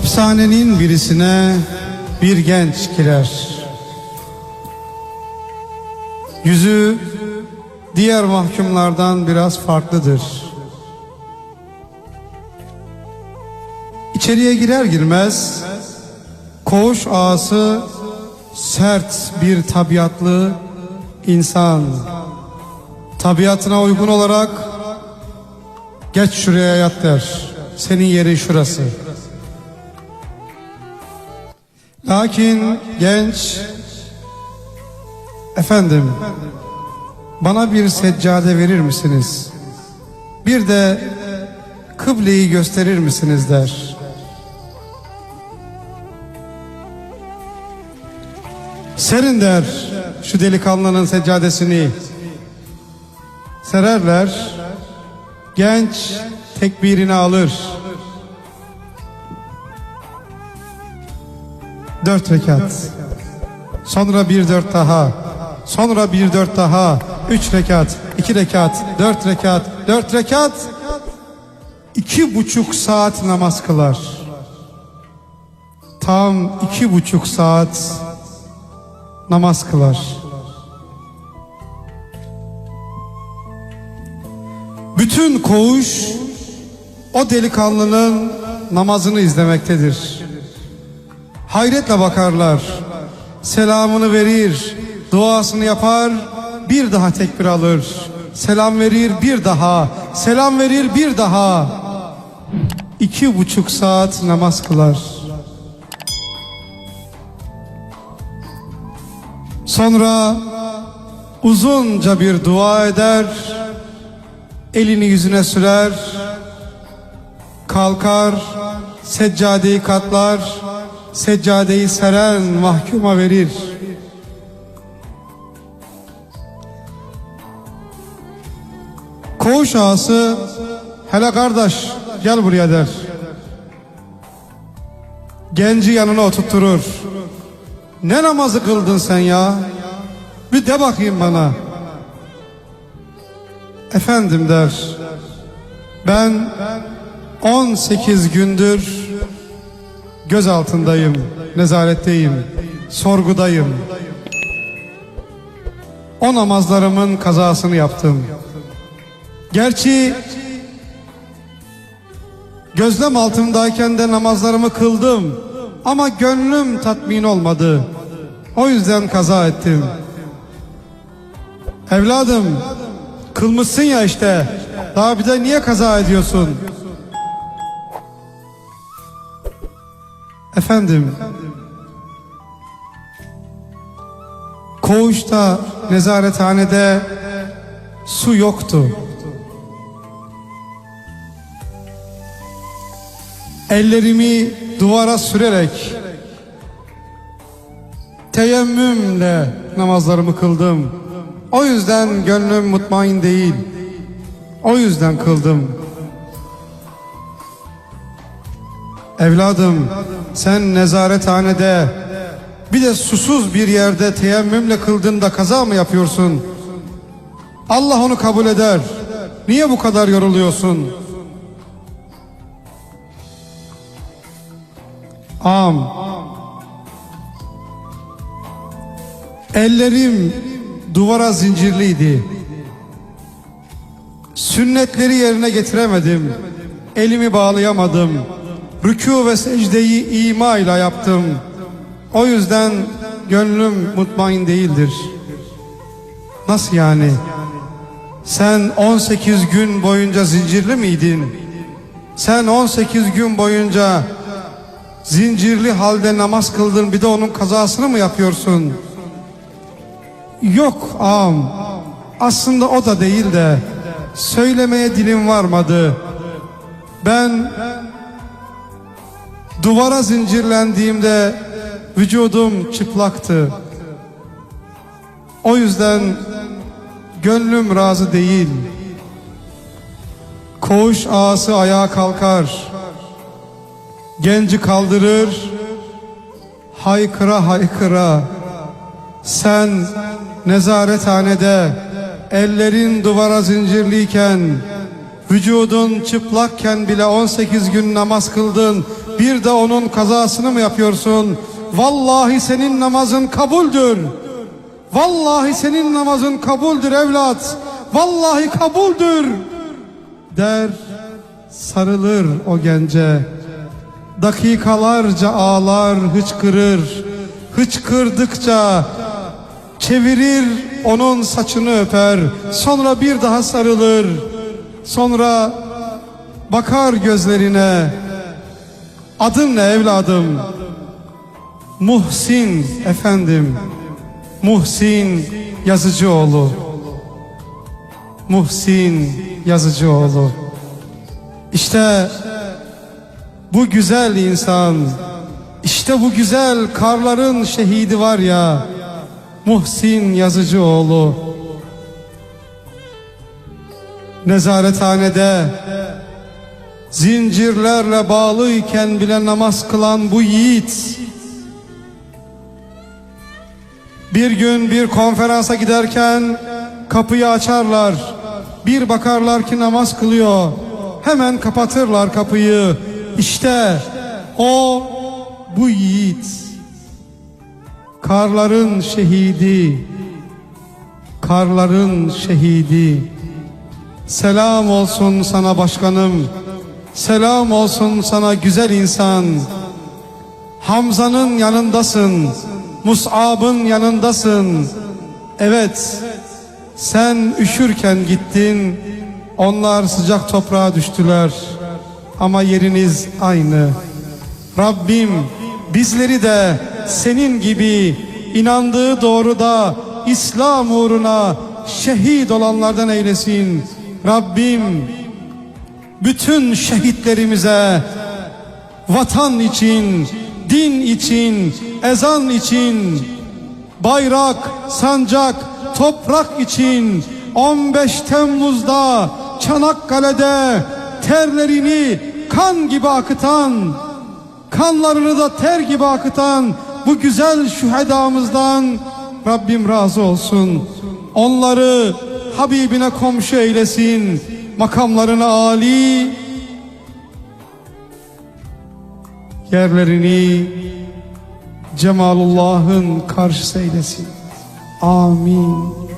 Hapishanenin birisine bir genç girer. Yüzü diğer mahkumlardan biraz farklıdır. İçeriye girer girmez koğuş ağası sert bir tabiatlı insan. Tabiatına uygun olarak geç şuraya yat der. Senin yerin şurası. Lakin genç efendim bana bir seccade verir misiniz? Bir de kıbleyi gösterir misiniz der. Serin der şu delikanlının seccadesini. Sererler. Genç tekbirini alır. Dört rekat. Sonra bir dört daha. Sonra bir dört daha. Üç rekat. iki rekat. Dört rekat. Dört rekat. iki buçuk saat namaz kılar. Tam iki buçuk saat namaz kılar. Bütün koğuş o delikanlının namazını izlemektedir. Hayretle bakarlar. Selamını verir, duasını yapar, bir daha tekbir alır. Selam verir bir daha, selam verir bir daha. İki buçuk saat namaz kılar. Sonra uzunca bir dua eder, elini yüzüne sürer, kalkar, seccadeyi katlar, seccadeyi seren mahkuma verir. Koğuş ağası, hele kardeş gel buraya der. Genci yanına oturtturur. Ne namazı kıldın sen ya? Bir de bakayım bana. Efendim der. Ben 18 gündür göz altındayım, nezaretteyim, sorgudayım. O namazlarımın kazasını yaptım. Gerçi gözlem altındayken de namazlarımı kıldım. Ama gönlüm tatmin olmadı. O yüzden kaza ettim. Evladım, kılmışsın ya işte. Daha bir de niye kaza ediyorsun? Efendim, koğuşta, nezarethanede su yoktu. Ellerimi duvara sürerek teyemmümle namazlarımı kıldım. O yüzden gönlüm mutmain değil. O yüzden kıldım. Evladım sen nezarethanede bir de susuz bir yerde teyemmümle kıldığında kaza mı yapıyorsun? Allah onu kabul eder. Niye bu kadar yoruluyorsun? Am. Ellerim duvara zincirliydi. Sünnetleri yerine getiremedim. Elimi bağlayamadım. Rükû ve secdeyi ima ile yaptım. O yüzden gönlüm mutmain değildir. Nasıl yani? Sen 18 gün boyunca zincirli miydin? Sen 18 gün boyunca zincirli halde namaz kıldın bir de onun kazasını mı yapıyorsun? Yok ağam aslında o da değil de söylemeye dilim varmadı. Ben duvara zincirlendiğimde vücudum çıplaktı. O yüzden gönlüm razı değil. Koğuş ağası ayağa kalkar. Genci kaldırır. Haykıra haykıra. Sen nezarethanede ellerin duvara zincirliyken vücudun çıplakken bile 18 gün namaz kıldın. Bir de onun kazasını mı yapıyorsun? Vallahi senin namazın kabuldür. Vallahi senin namazın kabuldür evlat. Vallahi kabuldür. Der sarılır o gence. Dakikalarca ağlar hıçkırır. Hıçkırdıkça çevirir onun saçını öper. Sonra bir daha sarılır. Sonra bakar gözlerine. Adın ne evladım? Muhsin efendim. Muhsin Yazıcıoğlu. Muhsin Yazıcıoğlu. İşte bu güzel insan, işte bu güzel karların şehidi var ya, Muhsin Yazıcıoğlu. Nezarethanede zincirlerle bağlıyken bile namaz kılan bu yiğit, bir gün bir konferansa giderken kapıyı açarlar. Bir bakarlar ki namaz kılıyor. Hemen kapatırlar kapıyı. İşte o bu yiğit. Karların şehidi. Karların şehidi. Selam olsun sana başkanım. Selam olsun sana güzel insan. Hamza'nın yanındasın. Mus'ab'ın yanındasın. Evet. Sen üşürken gittin. Onlar sıcak toprağa düştüler. Ama yeriniz aynı. Rabbim bizleri de senin gibi inandığı doğruda İslam uğruna şehit olanlardan eylesin. Rabbim bütün şehitlerimize vatan için, din için, ezan için, bayrak, sancak, toprak için 15 Temmuz'da Çanakkale'de terlerini kan gibi akıtan, kanlarını da ter gibi akıtan bu güzel şühedamızdan Rabbim razı olsun. Onları Habibine komşu eylesin. Makamlarını âli, yerlerini Cemalullah'ın karşısı eylesin. Amin.